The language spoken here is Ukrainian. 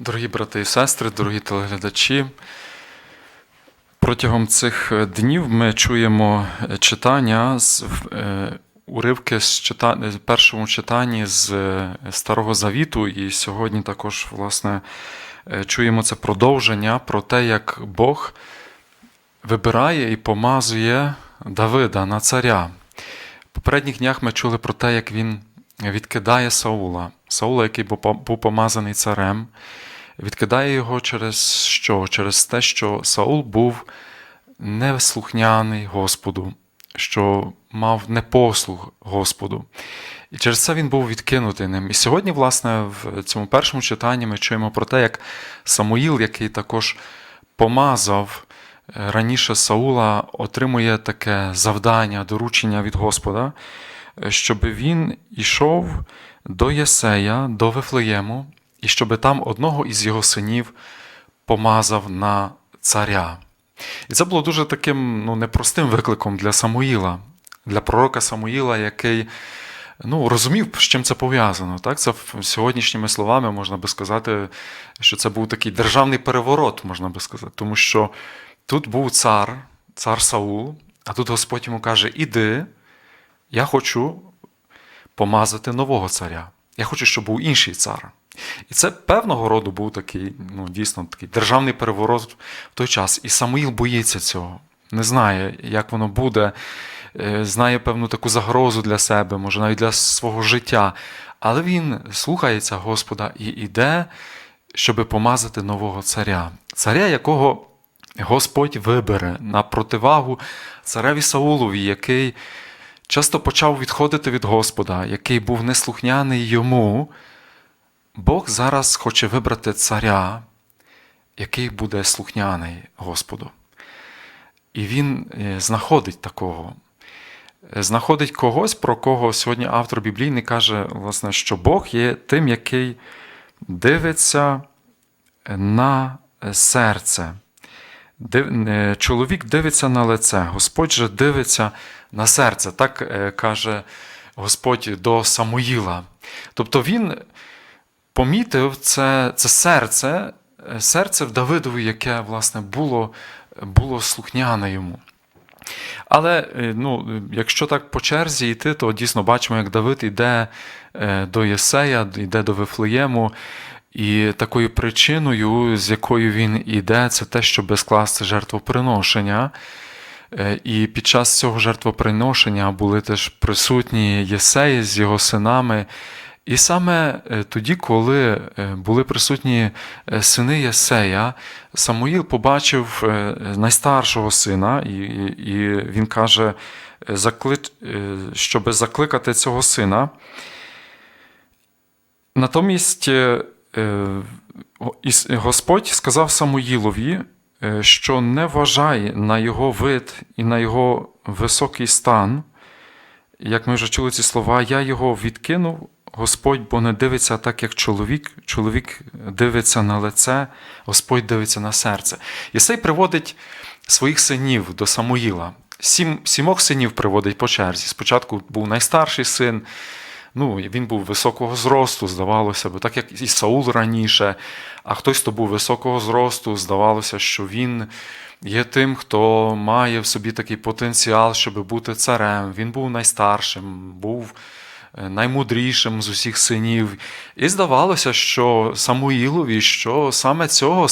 Дорогі брати і сестри, дорогі телеглядачі, протягом цих е, днів ми чуємо е, читання з е, уривки з чита... першому читанні з Старого Завіту, і сьогодні також, власне, чуємо це продовження про те, як Бог вибирає і помазує Давида на царя. В попередніх днях ми чули про те, як він відкидає Саула. Саула, який був помазаний царем, відкидає його через що? Через те, що Саул був неслухняний Господу, що мав непослух Господу. І через це він був відкинутий ним. І сьогодні, власне, в цьому першому читанні ми чуємо про те, як Самуїл, який також помазав е, раніше Саула, отримує таке завдання, доручення від Господа, щоб він ішов до Єсея, до Вифлеєму, і щоб там одного із його синів помазав на царя. І це було дуже таким ну, непростим викликом для Самуїла, для пророка Самуїла, який ну, розумів, з чим це пов'язано. Так? Це сьогоднішніми словами можна би сказати, що це був такий державний переворот, можна би сказати, тому що тут був цар, цар Саул, а тут Господь йому каже: Іди, я хочу помазати нового царя. Я хочу, щоб був інший цар. І це певного роду був такий, ну, дійсно такий державний переворот в той час. І Самуїл боїться цього, не знає, як воно буде, е, знає певну таку загрозу для себе, може навіть для свого життя. Але він слухається Господа і йде, щоб помазати нового царя. Царя, якого Господь вибере на противагу цареві Саулові, який часто почав відходити від Господа, який був неслухняний йому. Бог зараз хоче вибрати царя, який буде слухняний Господу. І він е, знаходить такого. Е, Знаходить когось, про кого сьогодні автор біблійний каже, власне, що Бог є тим, який дивиться на серце. Е, Чоловік дивиться на лице, Господь же дивиться на серце. Так е, каже Господь до Самуїла. Тобто він помітив це, це серце, е, серце в Давидові, яке власне було, було слухняне йому. Але е, ну, якщо так по черзі йти, то дійсно бачимо, як Давид йде до Єсея, йде до Вифлеєму. І такою причиною, з якою він іде, це те, щоб скласти жертвоприношення. Е, І під час цього жертвоприношення були теж присутні Єсеї з його синами. І саме е, тоді, коли е, були присутні сини Єсея, Самуїл побачив найстаршого сина, і, він каже, щоб закликати цього сина. Натомість Іс- Господь сказав Самуїлові, що не вважай на його вид і на його високий стан. Як ми вже чули ці слова, я його відкинув, Господь, бо не дивиться так, як чоловік. Чоловік дивиться на лице, Господь дивиться на серце. Єсей приводить своїх синів до Самуїла. Сім, сімох синів приводить по черзі. Спочатку був найстарший син, ну, він був високого зросту, здавалося б, так як і Саул раніше, а хтось, хто був високого зросту, здавалося, що він є тим, хто має в собі такий потенціал, щоб бути царем. Він був найстаршим, був е, наймудрішим з усіх синів. І здавалося, що Самуїлові, що саме цього